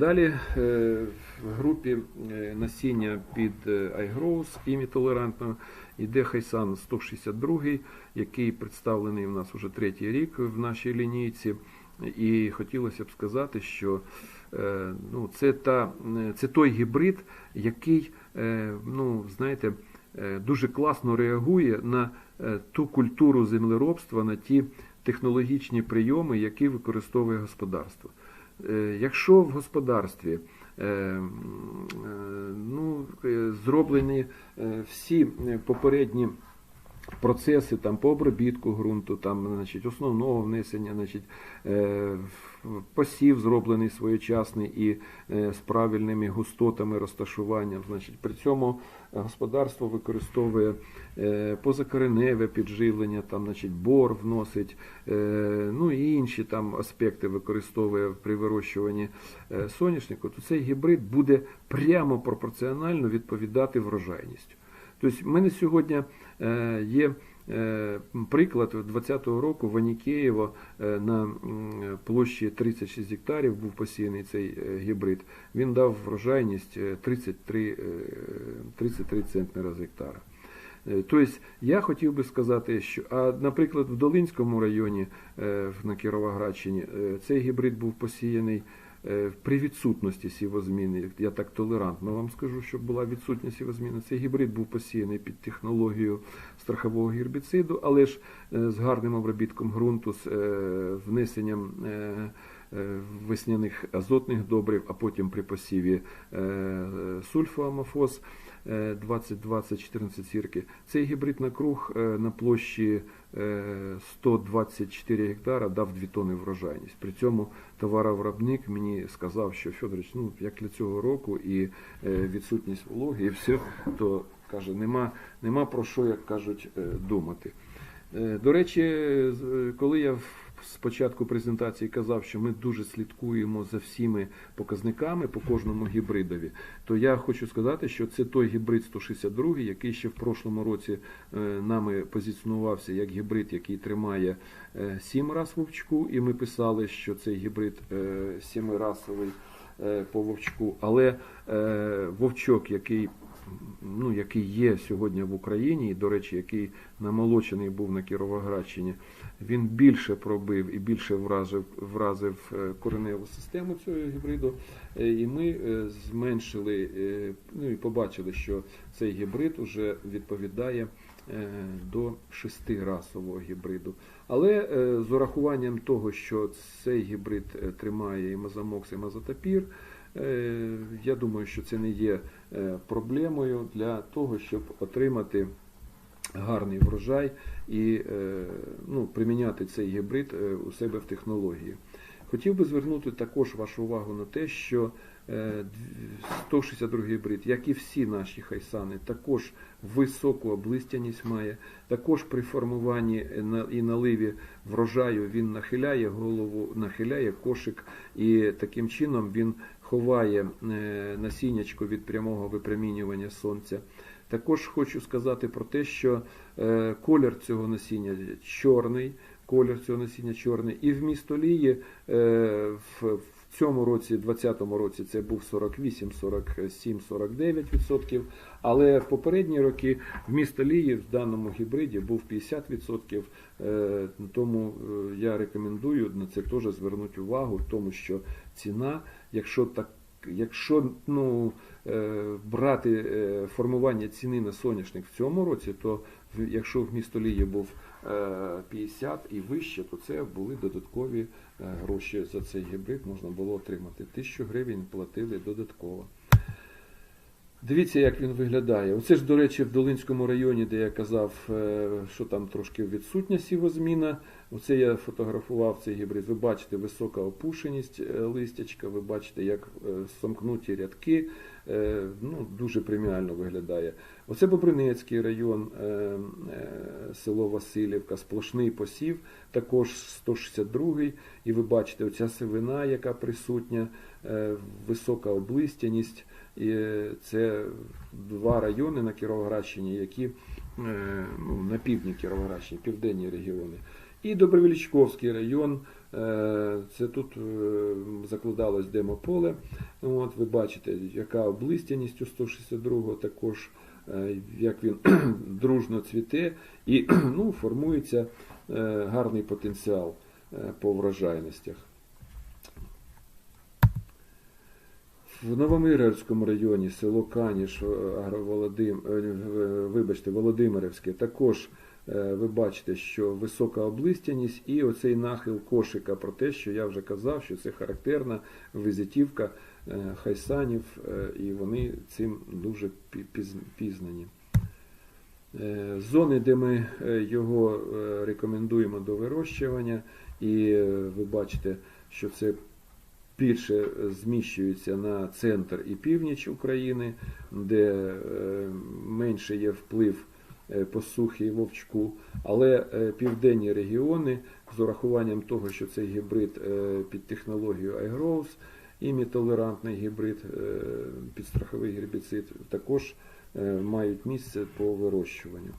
Далі е, в групі е, насіння під е, iGrows імі толерантного йде Хайсан 162, який представлений в нас уже третій рік в нашій лінійці. І хотілося б сказати, що ну, це, та, це той гібрид, який, ну, знаєте, дуже класно реагує на ту культуру землеробства, на ті технологічні прийоми, які використовує господарство. Е, Якщо в господарстві е, е, ну, зроблені всі попередні процеси там, по обробітку ґрунту, там, значить, основного внесення, значить, е, посів зроблений своєчасний і е, з правильними густотами розташуванням. Значить, при цьому господарство використовує е, позакореневе підживлення, там, значить, бор вносить, ну і інші там аспекти використовує при вирощуванні соняшнику, то цей гібрид буде прямо пропорціонально відповідати врожайністю. Тобто, в мене сьогодні е, є е, приклад 2020 року в Анікеєво е, на площі 36 гектарів був посіяний цей гібрид. Він дав врожайність е, 33, е, 33 центнера з гектара. Тобто я хотів би сказати, що, а наприклад, в Долинському районі на Кіровоградщині цей гібрид був посіяний при відсутності сівозміни. Я так толерантно вам скажу, що була відсутність сівозміни. Цей гібрид був посіяний під технологію страхового гербіциду, але ж е, з гарним обробітком ґрунту, з е, внесенням. Е, е, Весняних азотних добрив, а потім при посіві е, сульфоамофос е, 20-20-14 сірки. Цей гібрид на круг е, на площі е, 124 гектара дав 2 тони врожайність. При цьому товаровиробник мені сказав, що Федорович, ну як для цього року і е, відсутність вологи, і все, то каже, нема, нема про що, як кажуть, е, думати. Е, До речі, коли я спочатку презентації казав, що ми дуже слідкуємо за всіми показниками по кожному гібридові, то я хочу сказати, що це той гібрид 162, який ще в прошлому році е, нами позиціонувався як гібрид, який тримає 7 раз вовчку, і ми писали, що цей гібрид е, сімирасовий е, по вовчку, але е, вовчок, який ну, який є сьогодні в Україні, і, до речі, який намолочений був на Кіровоградщині, він більше пробив і більше вразив, вразив е, кореневу систему цього гібриду. Е, І ми е, зменшили, ну і побачили, що цей гібрид вже відповідає до шестирасового гібриду. Але з урахуванням того, що цей гібрид тримає і мазамокс, і мазотапір, Я думаю, що це не є проблемою для того, щоб отримати гарний врожай і е, ну, приміняти цей гібрид е, у себе в технології. Хотів би звернути також вашу увагу на те, що е, 162 гібрид, як і всі наші хайсани, також високу облистяність має, також при формуванні і наливі врожаю він нахиляє голову, нахиляє кошик, і таким чином він ховає е, насіннячко від прямого випромінювання сонця. Також хочу сказати про те, що е, колір цього насіння чорний, колір цього насіння чорний, і в містолії е, в, цьому році, 2020 році, це був 48, 47, 49 відсотків. Але в попередні роки в містолії в даному гібриді був 50 відсотків. Е, тому я рекомендую на це теж звернути увагу, тому що ціна, якщо так. Якщо ну, е, брати е, формування ціни на соняшник в цьому році, то в- якщо в місто Лії був е, 50 і вище, то це були додаткові е, гроші за цей гібрид можна було отримати. Тисячу гривень платили додатково. Дивіться, як він виглядає. Оце ж, до речі, в Долинському районі, де я казав, е, що там трошки відсутня сівозміна. Оце я фотографував цей гібрид. Ви бачите висока опушеність е, листячка, ви бачите, як е, сомкнуті рядки. Ну, дуже преміально виглядає. Оце Бобринецький район, село Васильівка, сплошний посів, також 162-й. І ви бачите, оця сивина, яка присутня, висока облистяність. І це два райони на Кіровоградщині, які е, ну, на півдні Кіровоградщини, південні регіони. І Добровільчковський район, Е, Це тут е, закладалось демополе. От, ви бачите, яка облистяність у 162 також, як він дружно цвіте і ну, формується гарний потенціал по врожайностях. В Новомирівському районі село Каніш, е, Агроволодим, е, е, вибачте, Володимирівське, також ви бачите, що висока облистяність і оцей нахил кошика про те, що я вже казав, що це характерна визитівка е, хайсанів, і вони цим дуже пізнані. Зони, де ми його рекомендуємо до вирощування, і ви бачите, що це більше зміщується на центр і північ України, де е, менше є вплив е, посухи і вовчку, але е, південні регіони з урахуванням того, що цей гібрид е, під технологією iGrows, імітолерантний гібрид, е, підстраховий гербіцид, також е, мають місце по вирощуванню.